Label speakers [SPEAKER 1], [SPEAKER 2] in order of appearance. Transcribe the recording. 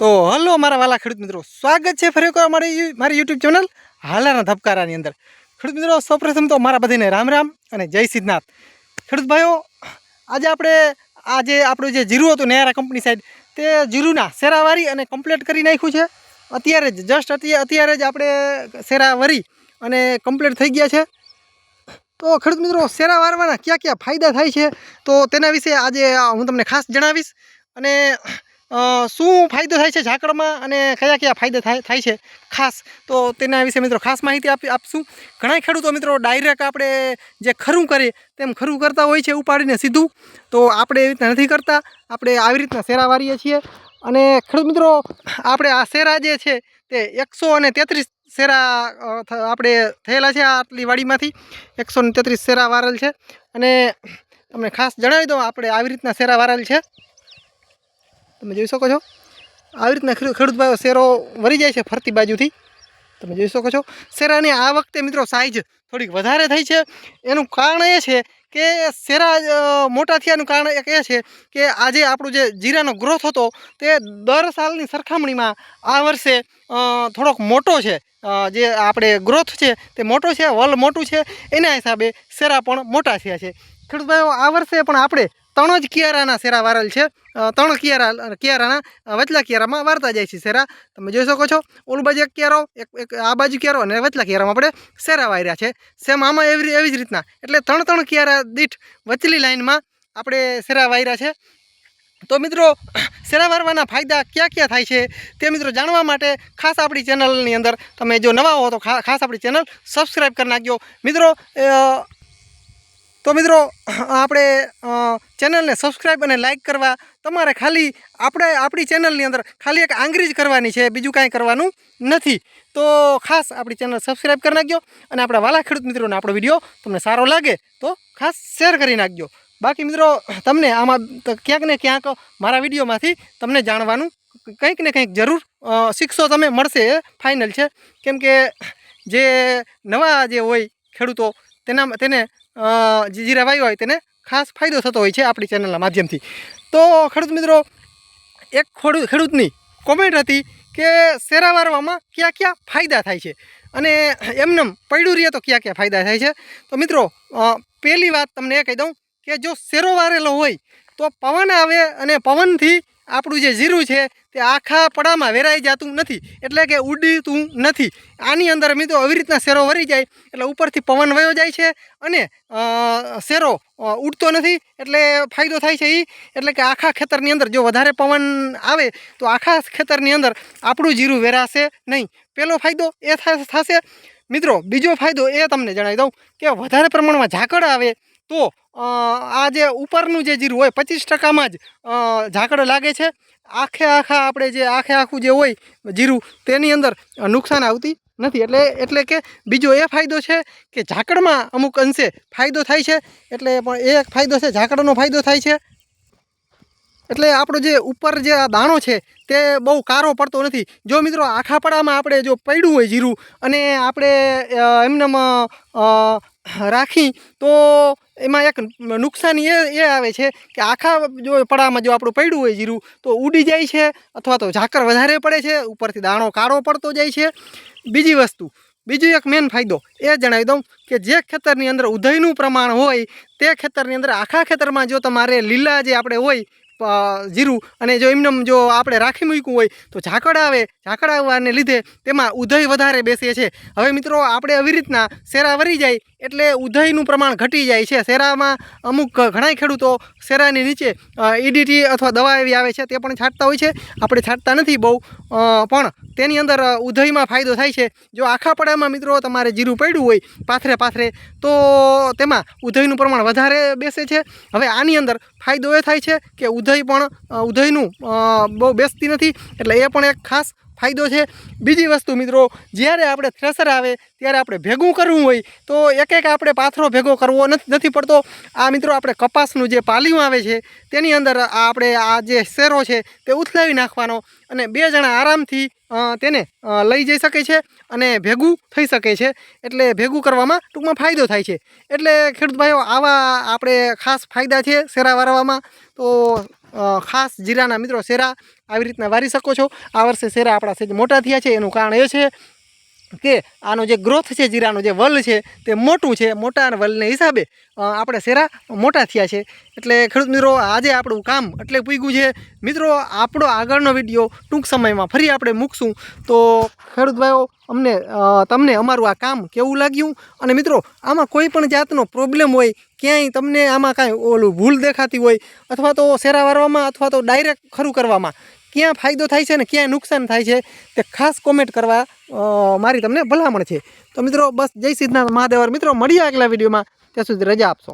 [SPEAKER 1] તો હલો મારા વાલા ખેડૂત મિત્રો, સ્વાગત છે ફરી એકવાર મારી મારી યુટ્યુબ ચેનલ હાલાના ધબકારાની અંદર. ખેડૂત મિત્રો, સૌપ્રથમ તો મારા બધીને રામ રામ અને જય સિદ્ધનાથ. ખેડૂત ભાઈઓ, આજે આપણે, આજે આપણું જે જીરું હતું નેહરા કંપની સાઈડ, તે જીરુના શેરાવારી અને કમ્પ્લીટ કરી નાખ્યું છે. અત્યારે જ જસ્ટ અત્યારે અત્યારે જ આપણે શેરાવારી અને કમ્પ્લીટ થઈ ગયા છે. તો ખેડૂત મિત્રો, શેરા વારવાના કયા કયા ફાયદા થાય છે? તો તેના વિશે આજે હું તમને ખાસ જણાવીશ અને શું ફાયદો થાય છે ઝાકળમાં અને કયા કયા ફાયદા થાય થાય છે? ખાસ, તો તેના વિશે મિત્રો ખાસ માહિતી આપી, આપશું. ઘણા ખેડૂતો મિત્રો ડાયરેક્ટ આપણે જે ખરું કરીએ તેમ ખરું કરતા હોય છે ઉપાડીને સીધું. તો આપણે એવી રીતના નથી કરતા. આપણે આવી રીતના શેરા વારીએ છીએ. અને ખેડૂત મિત્રો, આપણે આ શેરા જે છે તે એકસો અને તેત્રીસ શેરા આપણે થયેલા છે આટલી વાડીમાંથી. એકસો ને તેત્રીસ શેરા વારેલ છે. અને તમને ખાસ જણાવી દઉં, આપણે આવી રીતના શેરા વારેલ છે. તમે જોઈ શકો છો. આવી રીતના ખેડૂત ભાઈઓ શેરો વરી જાય છે ફરતી બાજુથી. તમે જોઈ શકો છો. શેરાની આ વખતે મિત્રો સાઇઝ થોડીક વધારે થઈ છે. એનું કારણ એ છે કે શેરા મોટા થયાનું કારણ એક એ છે કે આજે આપણું જે જીરાનો ગ્રોથ હતો તે દર સાલની સરખામણીમાં આ વર્ષે થોડોક મોટો છે. જે આપણે ગ્રોથ છે તે મોટો છે, વલ મોટું છે. એના હિસાબે શેરા પણ મોટા થયા છે. ખેડૂત ભાઈઓ, આ વર્ષે પણ આપણે ત્રણ જ કિયારાના શેરા વારેલ છે. ત્રણ કિયારા કિયારાના વચલા કિયારામાં વારતા જાય છે શેરા. તમે જોઈ શકો છો, ઓલું બાજુ એક કિયારો, એક આ બાજુ કિયારો અને વચલા કિયારામાં આપણે શેરા વાર્યા છે. સેમ આમાં એવી એવી જ રીતના. એટલે ત્રણ ત્રણ કિયારા દીઠ વચલી લાઈનમાં આપણે શેરા વાર્યા છે. તો મિત્રો, શેરા વારવાના ફાયદા ક્યાં ક્યાં થાય છે તે મિત્રો જાણવા માટે ખાસ આપણી ચેનલની અંદર તમે જો નવા હો તો ખાસ આપણી ચેનલ સબસ્ક્રાઈબ કરી નાખજો. મિત્રો તો મિત્રો, આપણે ચેનલને સબસ્ક્રાઈબ અને લાઇક કરવા, તમારે ખાલી આપણે, આપણી ચેનલની અંદર ખાલી એક આંગરી જ કરવાની છે, બીજું કાંઈ કરવાનું નથી. તો ખાસ આપણી ચેનલ સબસ્ક્રાઈબ કરી નાખજો અને આપણા વાલા ખેડૂત મિત્રોને આપણો વીડિયો તમને સારો લાગે તો ખાસ શેર કરી નાખજો. બાકી મિત્રો, તમને આમાં ક્યાંક ને ક્યાંક મારા વિડીયોમાંથી તમને જાણવાનું કંઈક ને કંઈક જરૂર શીખશો તમે, મળશે એ ફાઇનલ છે. કેમ કે જે નવા જે હોય ખેડૂતો તેના તેને જે જીરા વાવ્યા હોય તેને ખાસ ફાયદો થતો હોય છે આપણી ચેનલના માધ્યમથી. તો ખેડૂત મિત્રો, એક ખેડૂત ખેડૂતની કોમેન્ટ હતી કે શેરા વારવામાં કયા કયા ફાયદા થાય છે? અને એમનેમ પડ્યું રહીએ તો કયા કયા ફાયદા થાય છે? તો મિત્રો પહેલી વાત તમને એ કહી દઉં કે જો શેરો વારેલો હોય તો પવન આવે અને પવનથી આપણું જે જીરું છે તે આખા પડામાં વેરાઈ જતું નથી. એટલે કે ઉડીતું નથી. આની અંદર મિત્રો આવી રીતના શેરો વરી જાય, એટલે ઉપરથી પવન વયો જાય છે અને શેરો ઉડતો નથી, એટલે ફાયદો થાય છે એ એટલે કે આખા ખેતરની અંદર જો વધારે પવન આવે, તો આખા ખેતરની અંદર આપણું જીરું વેરાશે નહીં. પહેલો ફાયદો એ થશે. મિત્રો, બીજો ફાયદો એ તમને જણાવી દઉં કે વધારે પ્રમાણમાં ઝાકળ આવે તો આ જે ઉપરનું જે જીરું હોય, પચીસ ટકામાં જ ઝાકળ લાગે છે. આખે આખા આપણે જે, આખે આખું જે હોય જીરું, તેની અંદર નુકસાન આવતી નથી. એટલે એટલે કે બીજો એ ફાયદો છે કે ઝાકળમાં અમુક અંશે ફાયદો થાય છે. એટલે પણ એ એક ફાયદો છે, ઝાકળનો ફાયદો થાય છે. એટલે આપણો જે ઉપર જે આ દાણો છે, તે બહુ કારો પડતો નથી. જો મિત્રો આખા પડામાં આપણે જો પડ્યું હોય જીરું, અને આપણે એમનેમ રાખી, તો એમાં એક નુકસાની એ એ આવે છે કે આખા જો પડામાં જો આપણું પડ્યું હોય જીરું, તો ઉડી જાય છે અથવા તો ઝાકર વધારે પડે છે, ઉપરથી દાણો કાળો પડતો જાય છે. બીજી વસ્તુ, બીજો એક મેન ફાયદો એ જણાવી દઉં કે જે ખેતરની અંદર ઉધયનું પ્રમાણ હોય, તે ખેતરની અંદર આખા ખેતરમાં જો તમારે લીલા જે આપણે હોય જીરું અને જો એમને જો આપણે રાખી મૂક્યું હોય, તો ઝાકળ આવે, ઝાકળ આવવાને લીધે તેમાં ઉધય વધારે બેસે છે. હવે મિત્રો, આપણે આવી રીતના શેરા વરી જાય એટલે ઉધઈનું પ્રમાણ ઘટી જાય છે. શેરામાં અમુક ઘણા ખેડૂતો શેરાની નીચે ઈડીટી અથવા દવા એવી આવે છે તે પણ છાંટતા હોય છે. આપણે છાંટતા નથી બહુ પણ તેની અંદર ઉધઈમાં ફાયદો થાય છે. જો આખા પડામાં મિત્રો તમારે જીરું પડ્યું હોય પાથરે પાથરે, તો તેમાં ઉધઈનું પ્રમાણ વધારે બેસે છે. હવે આની અંદર ફાયદો એ થાય છે કે ઉધઈ પણ ઉધઈનું બહુ બેસતી નથી. એટલે એ પણ એક ખાસ ફાયદો છે. બીજી વસ્તુ મિત્રો, જ્યારે આપણે થ્રેસર આવે, ત્યારે આપણે ભેગું કરવું હોય, તો એક એક આપણે પાથરો ભેગો કરવો નથી પડતો. આ મિત્રો આપણે કપાસનું જે પાલિયું આવે છે, તેની અંદર આપણે આ જે શેરો છે, તે ઉથલાવી નાખવાનો અને બે જણા આરામથી તેને લઈ જઈ શકે છે અને ભેગું થઈ શકે છે. એટલે ભેગું કરવામાં ટૂંકમાં ફાયદો થાય છે. એટલે ખેડૂત ભાઈઓ, આવા આપણે ખાસ ફાયદા છે શેરા વારવામાં. તો ખાસ જીરાના મિત્રો શેરા આવી રીતના વારી શકો છો. આ વર્ષે શેરા આપણા સેજ મોટા થયા છે. એનું કારણ એ છે કે આનો જે ગ્રોથ છે, જીરાનો જે વલ છે, તે મોટું છે, મોટા વલને હિસાબે આપણે શેરા મોટા થયા છે. એટલે ખેડૂત મિત્રો, આજે આપણું કામ એટલે પૂગ્યું છે. મિત્રો, આપણો આગળનો વીડિયો ટૂંક સમયમાં ફરી આપણે મૂકશું. તો ખેડૂત ભાઈઓ, અમને તમને અમારું આ કામ કેવું લાગ્યું? અને મિત્રો, આમાં કોઈ પણ જાતનો પ્રોબ્લેમ હોય, ક્યાંય તમને આમાં કાંઈ ઓલું ભૂલ દેખાતી હોય, અથવા તો શેરા વારવામાં, અથવા તો ડાયરેક્ટ ખરું કરવામાં ક્યાં ફાયદો થાય છે ને ક્યાં નુકસાન થાય છે તે ખાસ કોમેન્ટ કરવા મારી તમને ભલામણ છે. તો મિત્રો, બસ જય સિદ્ધનાથ મહાદેવર મિત્રો, મળીએ આગલા વિડીયોમાં. ત્યાં સુધી રજા આપશો.